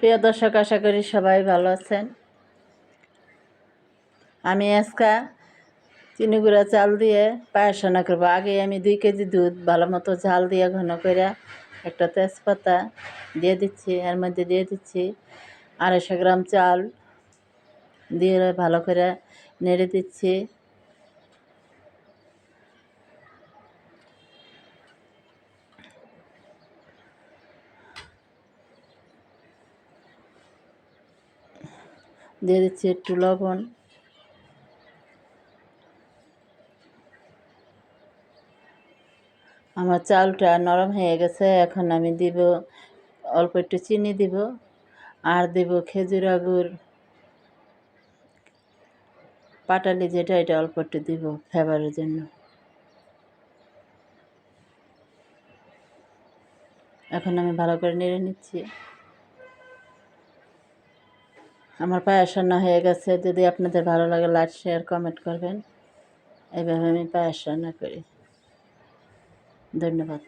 প্রিয় দর্শক, আশা করি সবাই ভালো আছেন। আমি আজকা চিনি গুঁড়া চাল দিয়ে পায়েস রান্না করব। আগে আমি দুই কেজি দুধ, ভালো মতো ঝাল দিয়ে ঘন করে একটা তেজপাতা দিয়ে দিচ্ছি। এর মধ্যে দিয়ে দিচ্ছি আড়াইশো গ্রাম চাল দিয়ে ভালো করে নেড়ে দিচ্ছি। দিয়ে দিচ্ছি একটু লবণ। আমার চালটা নরম হয়ে গেছে, এখন আমি দিব অল্প একটু চিনি দিব আর দিব খেজুর আগুর। পাটালি যেটা, এটা অল্প একটু দিব ফ্লেভারের জন্য। এখন আমি ভালো করে নেড়ে নিচ্ছি। আমার পায়েস রান্না হয়ে গেছে। যদি আপনাদের ভালো লাগে লাইক শেয়ার কমেন্ট করবেন। এইভাবে আমি পায়েস রান্না করি। ধন্যবাদ।